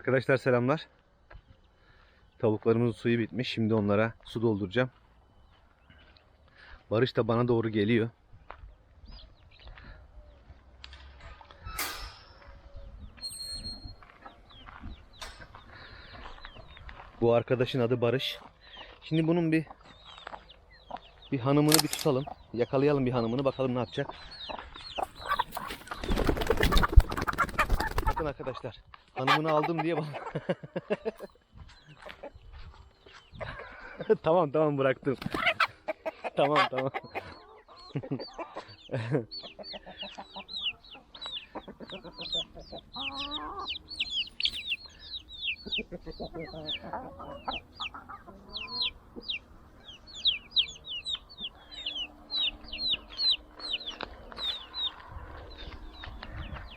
Arkadaşlar selamlar. Tavuklarımızın suyu bitmiş. Şimdi onlara su dolduracağım. Barış da bana doğru geliyor. Bu arkadaşın adı Barış. Şimdi bunun bir bir hanımını bir tutalım. Yakalayalım bir hanımını bakalım ne yapacak. Bakın arkadaşlar. Hanımını aldım diye bana. tamam tamam bıraktım. tamam tamam.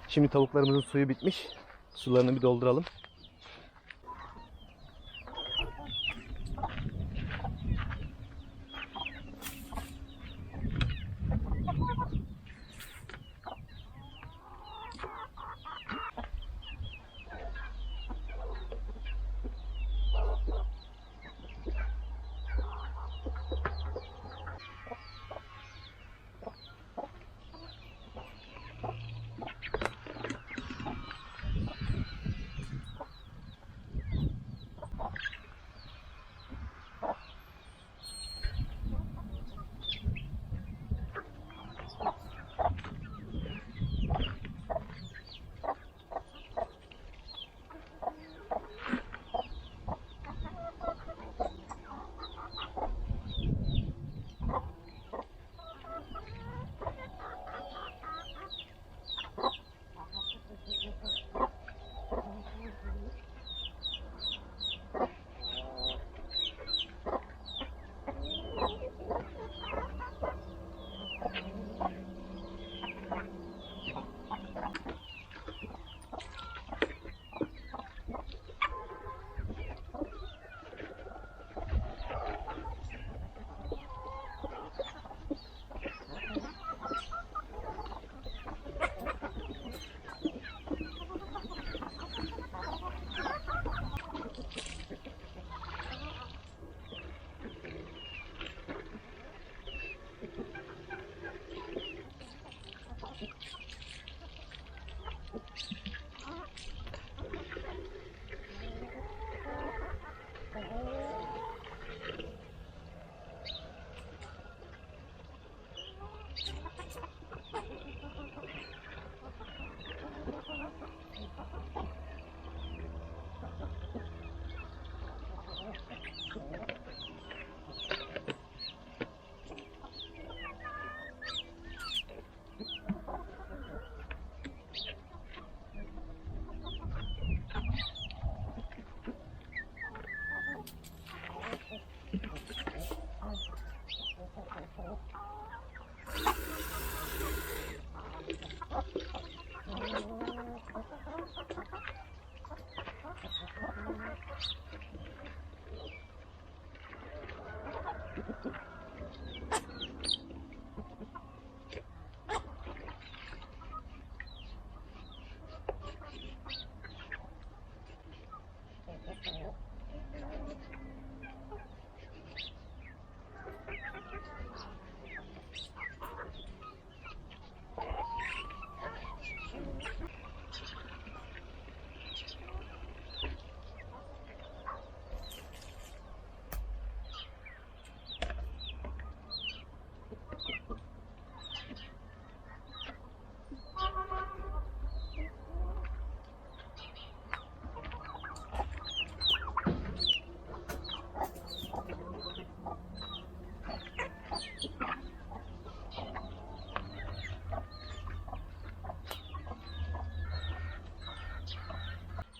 Şimdi tavuklarımızın suyu bitmiş. Sularını bir dolduralım.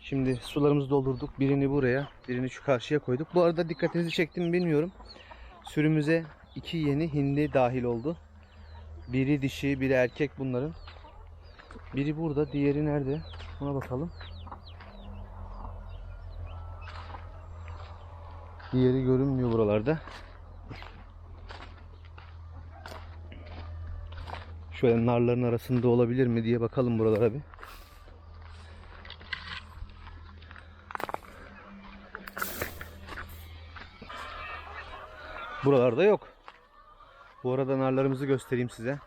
Şimdi sularımızı doldurduk. Birini buraya, birini şu karşıya koyduk. Bu arada dikkatinizi çektim mi bilmiyorum. Sürümüze iki yeni hindi dahil oldu. Biri dişi, biri erkek bunların. Biri burada, diğeri nerede? Ona bakalım. Diğeri görünmüyor buralarda. Şöyle narların arasında olabilir mi diye bakalım buralara bir. Buralarda yok. Bu arada narlarımızı göstereyim size.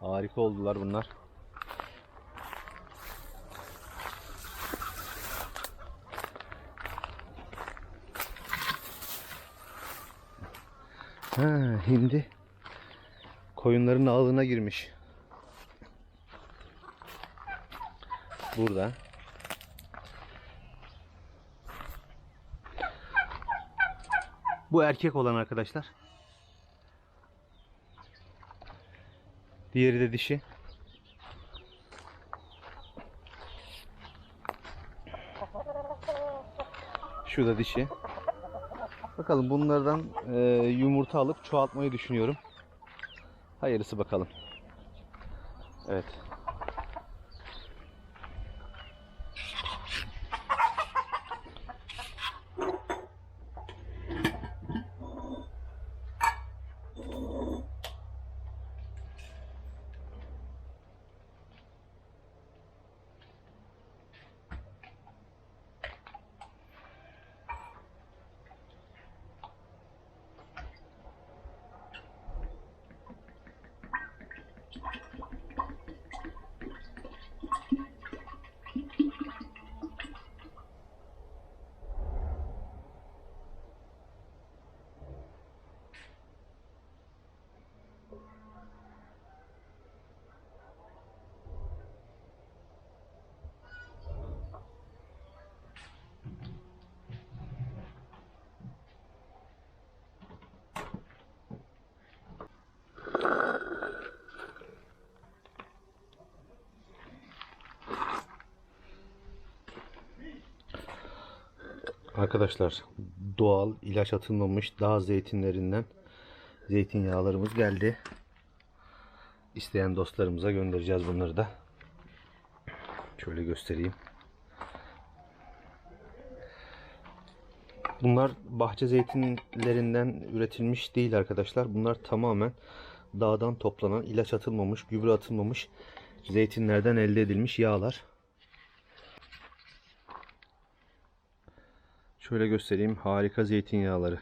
Harika oldular bunlar. Ha, hindi koyunların ağına girmiş. Burada. Bu erkek olan arkadaşlar. Diğeri de dişi. Şu da dişi. Bakalım bunlardan e, yumurta alıp çoğaltmayı düşünüyorum. Hayırlısı bakalım. Evet. Arkadaşlar doğal ilaç atılmamış dağ zeytinlerinden zeytinyağlarımız geldi. İsteyen dostlarımıza göndereceğiz bunları da. Şöyle göstereyim. Bunlar bahçe zeytinlerinden üretilmiş değil arkadaşlar. Bunlar tamamen dağdan toplanan ilaç atılmamış, gübre atılmamış zeytinlerden elde edilmiş yağlar. Şöyle göstereyim. Harika zeytinyağları.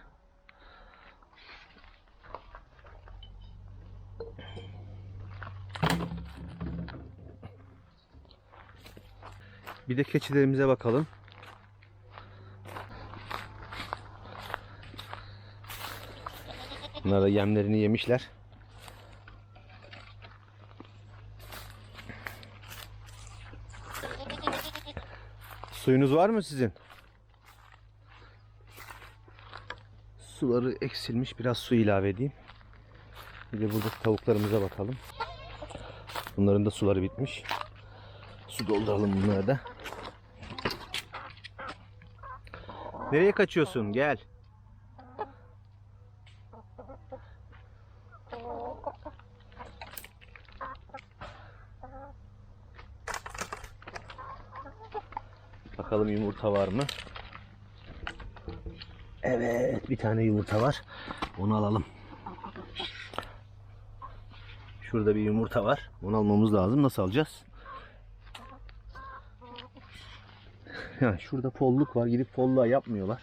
Bir de keçilerimize bakalım. Bunlar da yemlerini yemişler. Suyunuz var mı sizin? Suları eksilmiş. Biraz su ilave edeyim. Bir de burada tavuklarımıza bakalım. Bunların da suları bitmiş. Su dolduralım bunlara da. Nereye kaçıyorsun? Gel. Bakalım yumurta var mı? Evet, bir tane yumurta var. Onu alalım. Şurada bir yumurta var. Onu almamız lazım. Nasıl alacağız? Ya şurada folluk var. Gidip folluğa yapmıyorlar.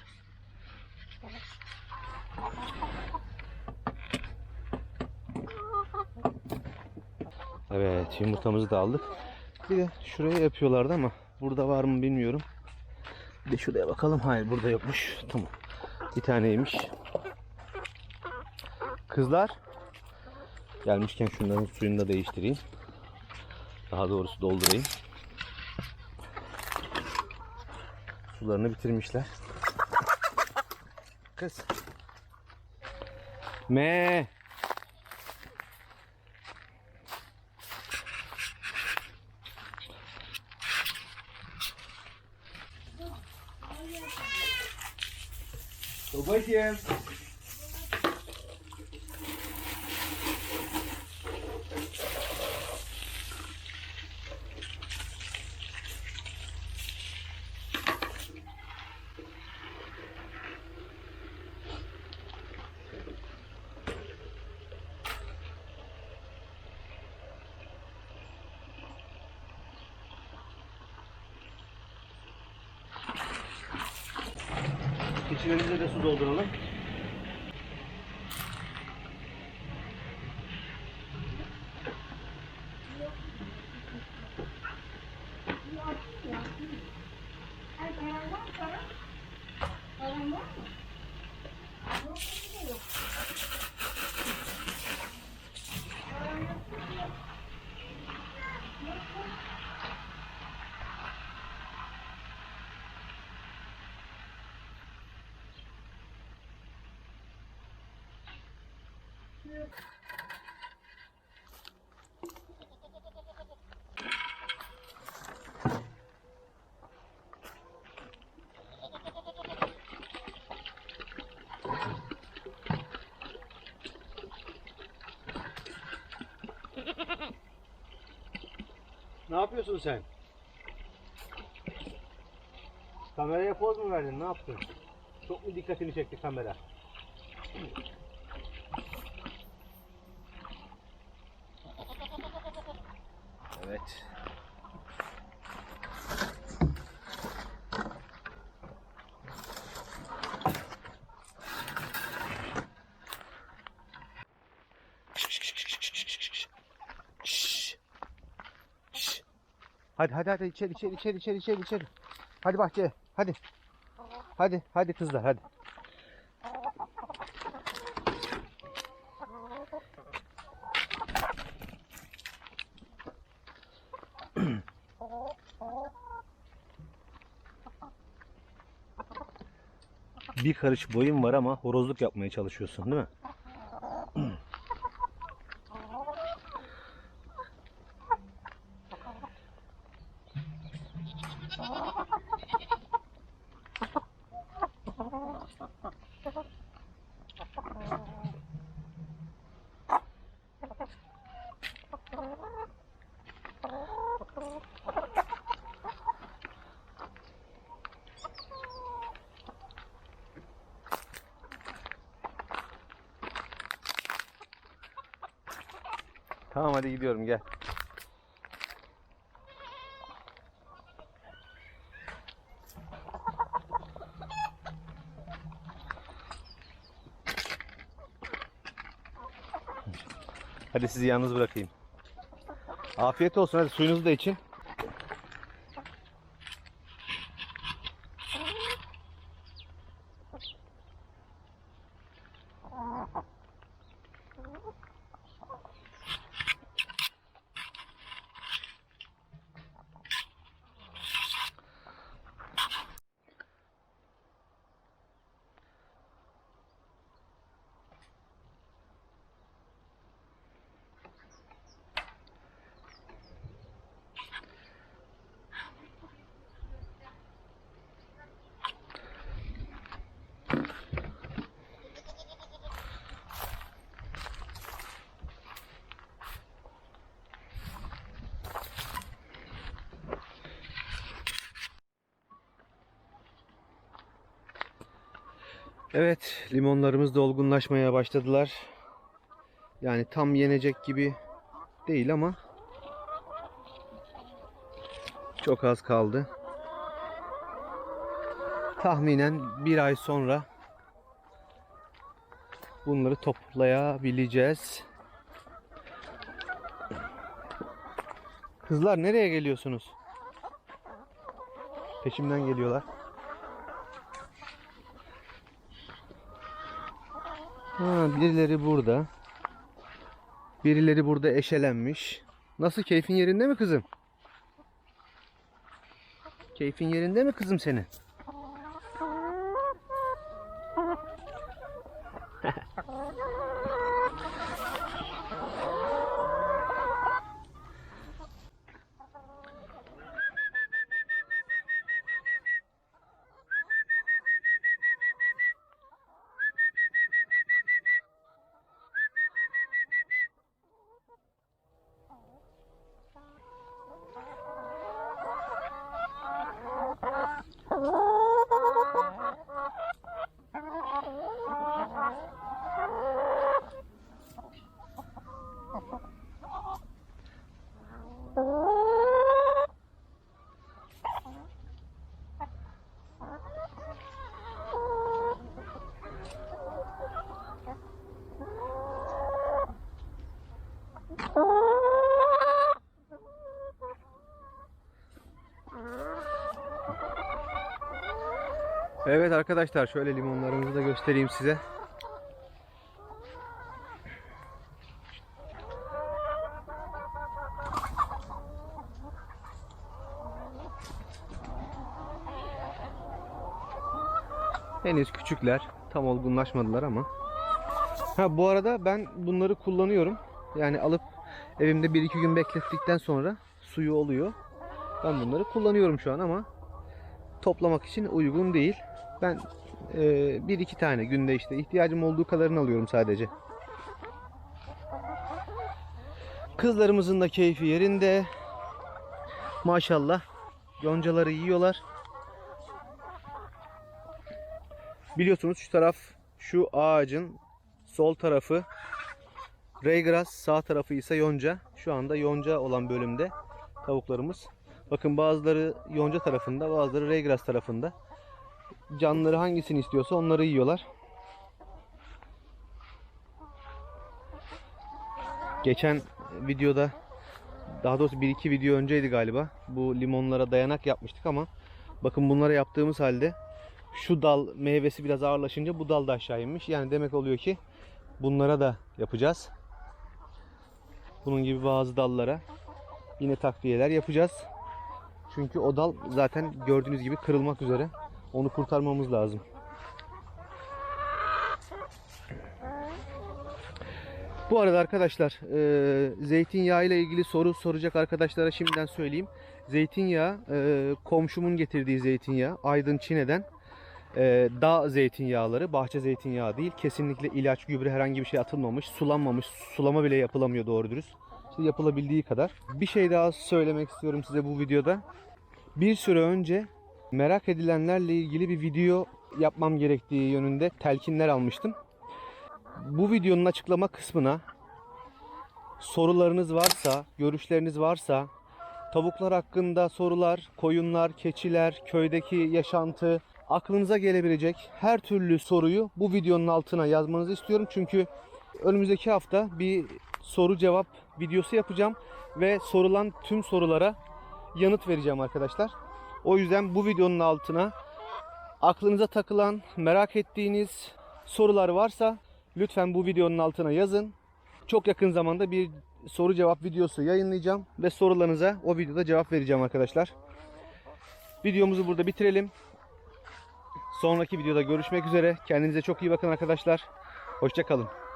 Evet, yumurtamızı da aldık. Bir de şuraya yapıyorlardı ama burada var mı bilmiyorum. Bir de şuraya bakalım. Hayır, burada yokmuş. Tamam. Bir taneymiş. Kızlar. Gelmişken şunların suyunu da değiştireyim. Daha doğrusu doldurayım. Sularını bitirmişler. Kız. Me. Cheers. Keçilerimize de su dolduralım. Ne yapıyorsun sen? Kameraya poz mu verdin? Ne yaptın? Çok mu dikkatini çekti kamera? Evet. Hadi hadi hadi içeri içeri içeri içeri içeri içeri. Hadi bahçeye. Hadi. Hadi hadi kızlar hadi. Bir karış boyun var ama horozluk yapmaya çalışıyorsun değil mi? Tamam hadi gidiyorum gel. Hadi sizi yalnız bırakayım. Afiyet olsun hadi suyunuzu da için. Evet, limonlarımız da olgunlaşmaya başladılar. Yani tam yenecek gibi değil ama çok az kaldı. Tahminen bir ay sonra bunları toplayabileceğiz. Kızlar nereye geliyorsunuz? Peşimden geliyorlar. Ha, birileri burada. Birileri burada eşelenmiş. Nasıl keyfin yerinde mi kızım? Keyfin yerinde mi kızım senin? Evet arkadaşlar şöyle limonlarımızı da göstereyim size. Henüz küçükler. Tam olgunlaşmadılar ama. Ha bu arada ben bunları kullanıyorum. Yani alıp evimde 1-2 gün beklettikten sonra suyu oluyor. Ben bunları kullanıyorum şu an ama toplamak için uygun değil. Ben e, bir iki tane günde işte ihtiyacım olduğu kadarını alıyorum sadece. Kızlarımızın da keyfi yerinde. Maşallah. Yoncaları yiyorlar. Biliyorsunuz şu taraf şu ağacın sol tarafı Raygrass, sağ tarafı ise yonca. Şu anda yonca olan bölümde tavuklarımız. Bakın bazıları yonca tarafında, bazıları Raygrass tarafında. Canları hangisini istiyorsa onları yiyorlar. Geçen videoda daha doğrusu bir iki video önceydi galiba. Bu limonlara dayanak yapmıştık ama bakın bunlara yaptığımız halde şu dal meyvesi biraz ağırlaşınca bu dal da aşağı inmiş. Yani demek oluyor ki bunlara da yapacağız. Bunun gibi bazı dallara yine takviyeler yapacağız. Çünkü o dal zaten gördüğünüz gibi kırılmak üzere. Onu kurtarmamız lazım. Bu arada arkadaşlar e, zeytinyağı ile ilgili soru soracak arkadaşlara şimdiden söyleyeyim. Zeytinyağı e, komşumun getirdiği zeytinyağı Aydın Çin'den e, dağ zeytinyağları, bahçe zeytinyağı değil. Kesinlikle ilaç, gübre herhangi bir şey atılmamış, sulanmamış. Sulama bile yapılamıyor doğru dürüst. İşte yapılabildiği kadar. Bir şey daha söylemek istiyorum size bu videoda. Bir süre önce merak edilenlerle ilgili bir video yapmam gerektiği yönünde telkinler almıştım. Bu videonun açıklama kısmına sorularınız varsa, görüşleriniz varsa, tavuklar hakkında sorular, koyunlar, keçiler, köydeki yaşantı, aklınıza gelebilecek her türlü soruyu bu videonun altına yazmanızı istiyorum. Çünkü önümüzdeki hafta bir soru cevap videosu yapacağım ve sorulan tüm sorulara yanıt vereceğim arkadaşlar. O yüzden bu videonun altına aklınıza takılan, merak ettiğiniz sorular varsa lütfen bu videonun altına yazın. Çok yakın zamanda bir soru cevap videosu yayınlayacağım ve sorularınıza o videoda cevap vereceğim arkadaşlar. Videomuzu burada bitirelim. Sonraki videoda görüşmek üzere. Kendinize çok iyi bakın arkadaşlar. Hoşçakalın.